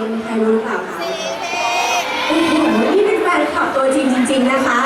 ลงใครรู้หรือเปล่าคะโอ้โหนี่เป็นแฟนคลับตัวจริงจริง ๆ นะคะ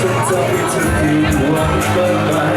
สุดใจะทิ้งวันไป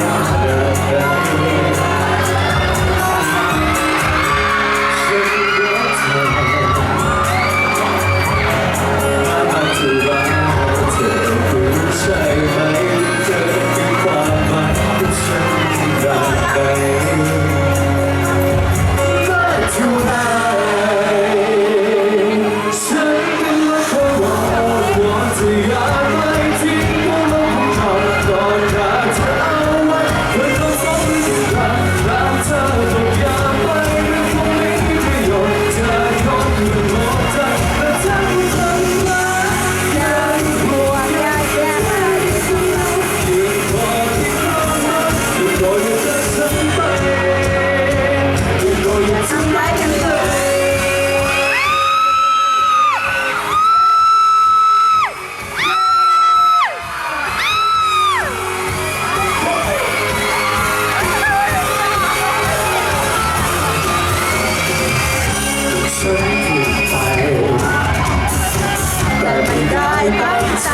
ได้ตั้งใจ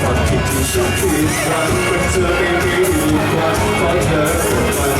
ความคิดที่ฉันคิดหวังมันเธอไม่มีวันขอเธอ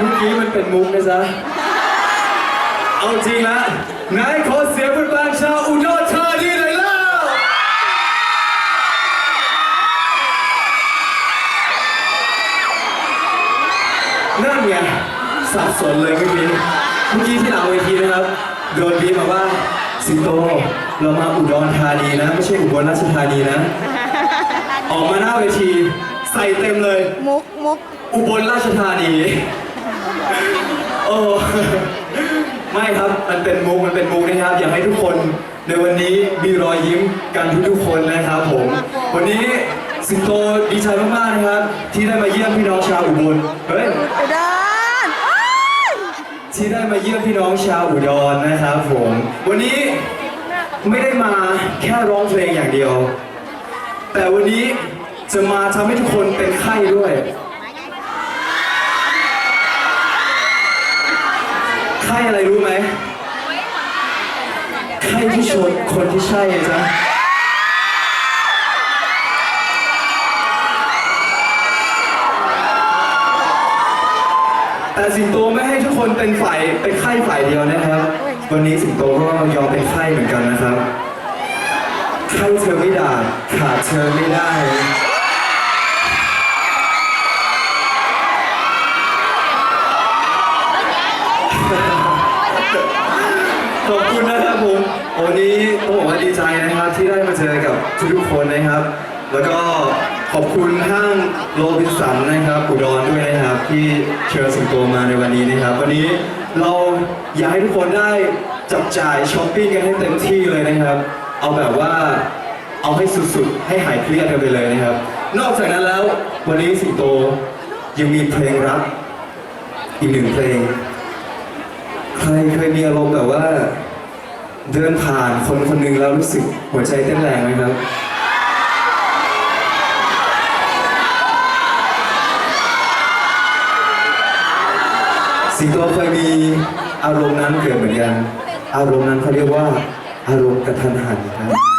เป็นมุกนะจ๊ะ เอาจริงละนายขอเสียงเป็นแฟนชาวอุดรธานีหน่อยแล้วนั่นไงสับสนเลยเมื่อกี้ เมื่อกี้ที่หลังเวทีนะครับ โดนบีบมาว่าสิงโต เรามาอุดรธานีนะ ไม่ใช่อุบลราชธานีนะ ออกมาหน้าเวที ใส่เต็มเลย มุกมุกอุบลราชธานี โอ้ ไม่ครับมันเป็นมุกมันเป็นมุกนะครับ อยากให้ทุกคนในวันนี้มีรอยยิ้มกันทุกๆคนนะครับผม วันนี้สิงโตดีใจมากๆนะครับ ที่ได้มาเยี่ยมพี่น้องชาวอุบลเฮ้ย อุดรโอ๊ยที่ได้มาเยี่ยมพี่น้องชาวอุดรนะครับผม วันนี้ไม่ได้มาแค่ร้องเพลงอย่างเดียว แต่วันนี้จะมาทำให้ทุกคนเป็นไข้ด้วย ไข้ อะไรรู้ไหมไข้ที่ชนคนที่ใช่จ้ะแต่สิงโตไม่ให้ทุกคนเป็นฝ่ายเป็นไข้ฝ่ายเดียวนะครับ วันนี้สิงโตก็ยอมเป็นไข้เหมือนกันนะครับไข้เธอไม่ด่าขาดเธอไม่ได้ ขอบคุณนะครับผม วันนี้ต้องบอกว่าดีใจนะครับที่ได้มาเจอกับทุกๆคนนะครับ แล้วก็ขอบคุณห้างโรบินสันนะครับอุดรด้วยนะครับ ที่เชิญสิงโตมาในวันนี้นะครับ วันนี้เราอยากให้ทุกคนได้จับจ่ายช้อปปิ้งกันให้เต็มที่เลยนะครับ เอาแบบว่าเอาให้สุดๆ ให้หายเครียดกันไปเลยนะครับ นอกจากนั้นแล้ววันนี้สิงโตยังมีเพลงรักอีกหนึ่งเพลง ใครเคยมีอารมณ์แบบว่า เดินผ่านคนคนหนึ่งแล้วรู้สึกหัวใจเต้นแรงไหมครับ สิงโตเคยมีอารมณ์นั้นเกิดเหมือนกัน อารมณ์นั้นเขาเรียกว่า อารมณ์กระทันหันครับ